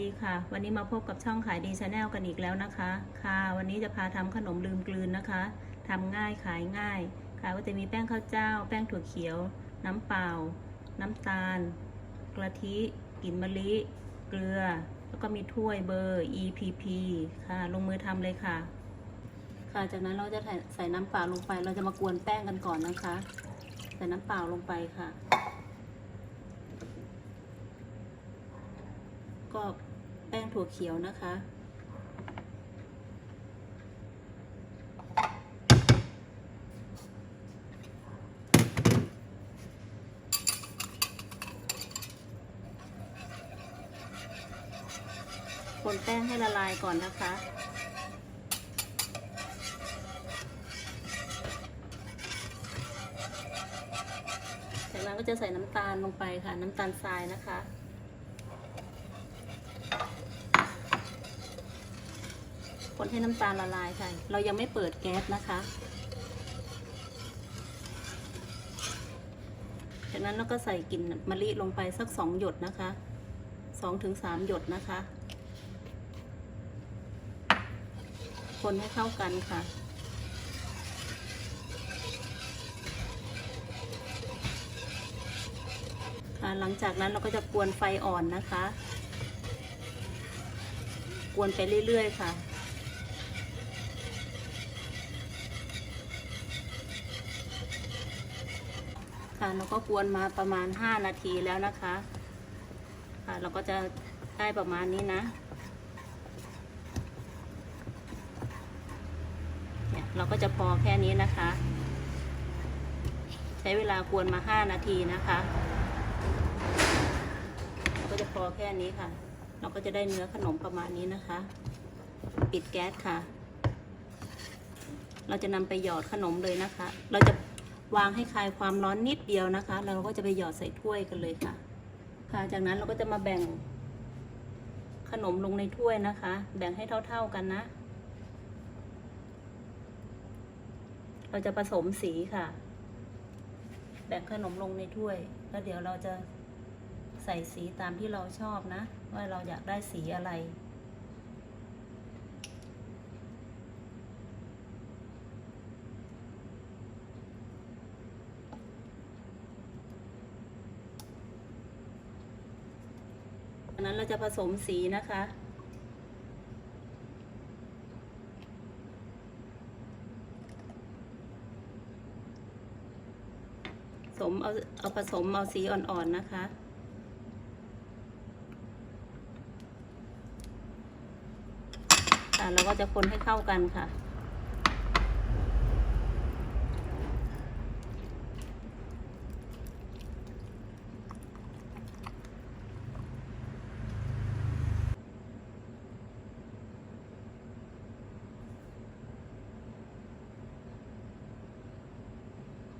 ดีค่ะ วันนี้มาพบกับช่องขายดีชาแนลกันอีกแล้วนะคะ ค่ะ วันนี้จะพาทำขนมลืมกลืนนะคะทำง่ายขายง่าย ค่ะก็จะมีแป้งข้าวเจ้า แป้งถั่วเขียว น้ำเปล่า น้ำตาล กะทิกลิ่นมะลิ เกลือ แล้วก็มีถ้วยเบอร์ EPP ค่ะ ลงมือทำเลยค่ะ ค่ะ จากนั้นเราจะใส่น้ำเปล่าลงไป เราจะมากวนแป้งกันก่อนนะคะ ใส่น้ำเปล่าลงไปค่ะ็แป้งถั่วเขียวนะคะ คนแป้งให้ละลายก่อนนะคะจากนั้นก็จะใส่น้ำตาลลงไปค่ะ น้ำตาลทรายนะคะ คนให้น้ำตาลละลายค่ะ เรายังไม่เปิดแก๊สนะคะ จากนั้นเราก็ใส่กลิ่นมะลิลงไปสักสองหยดนะคะสองถึงสามหยดนะคะ คนให้เข้ากันค่ะหลังจากนั้นเราก็จะกวนไฟอ่อนนะคะ กวนไปเรื่อย ๆ ค่ะ ค่ะเราก็กวนมาประมาณ 5 นาทีแล้วนะคะ ค่ะเราก็จะได้ประมาณนี้นะเนี่ยเราก็จะพอแค่นี้นะคะ ใช้เวลากวนมา 5 นาทีนะคะ ก็จะพอแค่นี้ค่ะ เราก็จะได้เนื้อขนมประมาณนี้นะคะ ปิดแก๊สค่ะ เราจะนำไปหยอดขนมเลยนะคะ เราจะวางให้คลายความร้อนนิดเดียวนะคะแล้วเราก็จะไปหยอดใส่ถ้วยกันเลยค่ะ ค่ะ จากนั้นเราก็จะมาแบ่งขนมลงในถ้วยนะคะ แบ่งให้เท่า ๆกันนะ เราจะผสมสีค่ะ แบ่งขนมลงในถ้วย แล้วเดี๋ยวเราจะ ใส่สีตามที่เราชอบนะ ว่าเราอยากได้สีอะไรนนั้นเราจะผสมสีนะคะสมเอาเอาผสมเอาสีอ่อนๆนะคะคะ เราก็จะคนให้เข้ากันค่ะ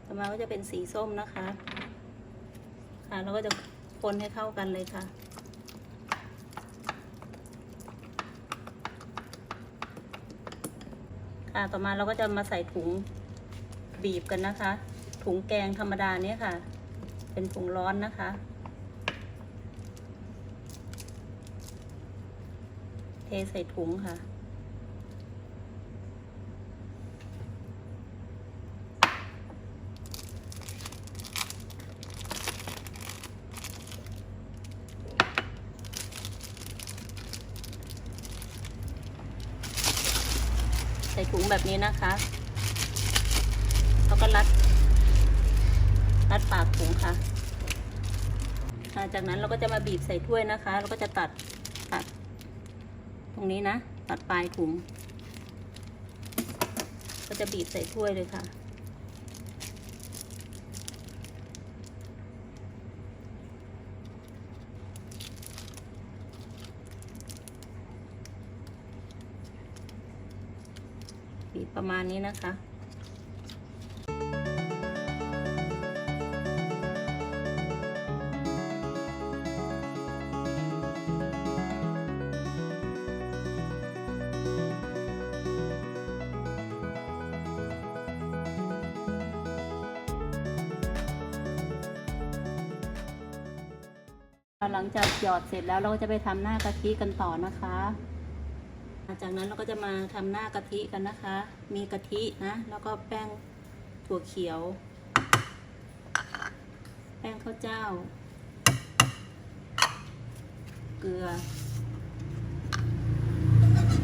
ต่อมาก็จะเป็นสีส้มนะคะ ค่ะเราก็จะคนให้เข้ากันเลยค่ะ ค่ะต่อมาเราก็จะมาใส่ถุงบีบกันนะคะ ถุงแกงธรรมดาเนี้ยค่ะ เป็นถุงร้อนนะคะ เทใส่ถุงค่ะ ใส่ถุงแบบนี้นะคะแล้วก็รัด รัดปากถุงค่ะหลังจากนั้นเราก็จะมาบีบใส่ถ้วยนะคะ แล้วก็จะตัดตัด ตรงนี้นะ ตัดปลายถุง ก็จะบีบใส่ถ้วยเลยค่ะ บีประมาณนี้นะคะหลังจากหยอดเสร็จแล้วเราก็จะไปทำหน้ากะทิกันต่อนะคะ จากนั้นเราก็จะมาทำหน้ากะทิกันนะคะ มีกะทินะ แล้วก็แป้งถั่วเขียว แป้งข้าวเจ้า เกลือ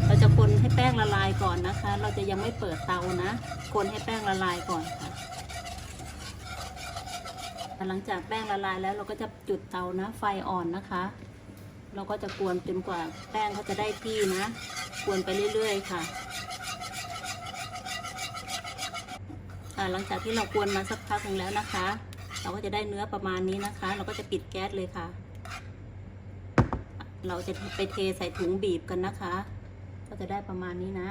เราจะคนให้แป้งละลายก่อนนะคะ เราจะยังไม่เปิดเตานะ คนให้แป้งละลายก่อนค่ะหลังจากแป้งละลายแล้วเราก็จะจุดเตานะ ไฟอ่อนนะคะ เราก็จะกวนจนกว่าแป้งเขาจะได้ที่นะ วนไปเรื่อยๆค่ะอ่าหลังจากที่เรากวนมาสักพักหนึ่งแล้วนะคะ เราก็จะได้เนื้อประมาณนี้นะคะ เราก็จะปิดแก๊สเลยค่ะ เราจะไปเทใส่ถุงบีบกันนะคะ ก็จะได้ประมาณนี้นะ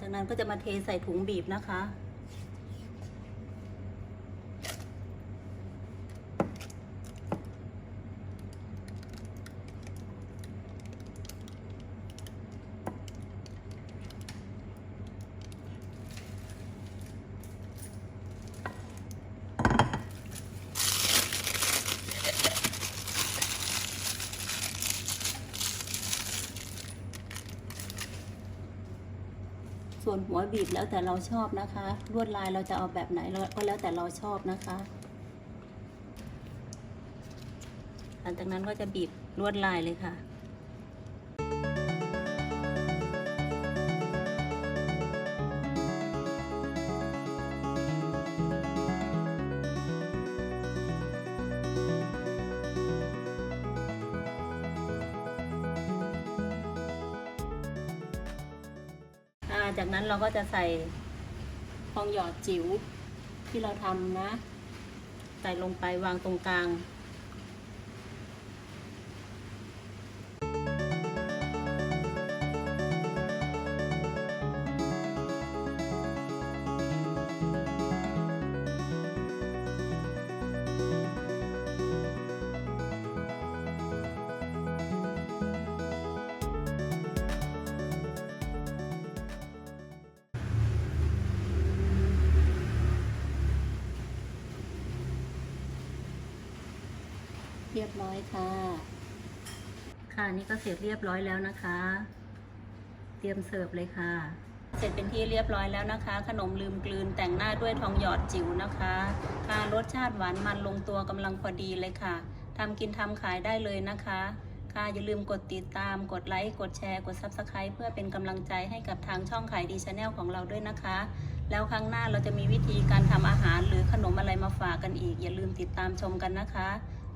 จากนั้นก็จะมาเทใส่ถุงบีบนะคะ ส่วนหัวบีบแล้วแต่เราชอบนะคะ ลวดลายเราจะเอาแบบไหนเราก็แล้วแต่เราชอบนะคะ หลังจากนั้นก็จะบีบลวดลายเลยค่ะ จากนั้นเราก็จะใส่ทองหยอดจิ๋วที่เราทำนะ ใส่ลงไปวางตรงกลาง เรียบร้อยค่ะ ค่ะนี่ก็เสร็จเรียบร้อยแล้วนะคะ เตรียมเสิร์ฟเลยค่ะ เสร็จเป็นที่เรียบร้อยแล้วนะคะ ขนมลืมกลืนแต่งหน้าด้วยทองหยอดจิ๋วนะคะค่ะรสชาติหวานมันลงตัวกำลังพอดีเลยค่ะทำกินทำขายได้เลยนะคะค่ะอย่าลืมกดติดตาม กดไลค์ กดแชร์ กด Subscribe เพื่อเป็นกำลังใจให้กับทางช่องขายดีชาแนลของเราด้วยนะคะ แล้วครั้งหน้าเราจะมีวิธีการทำอาหารหรือขนมอะไรมาฝากกันอีก อย่าลืมติดตามชมกันนะคะ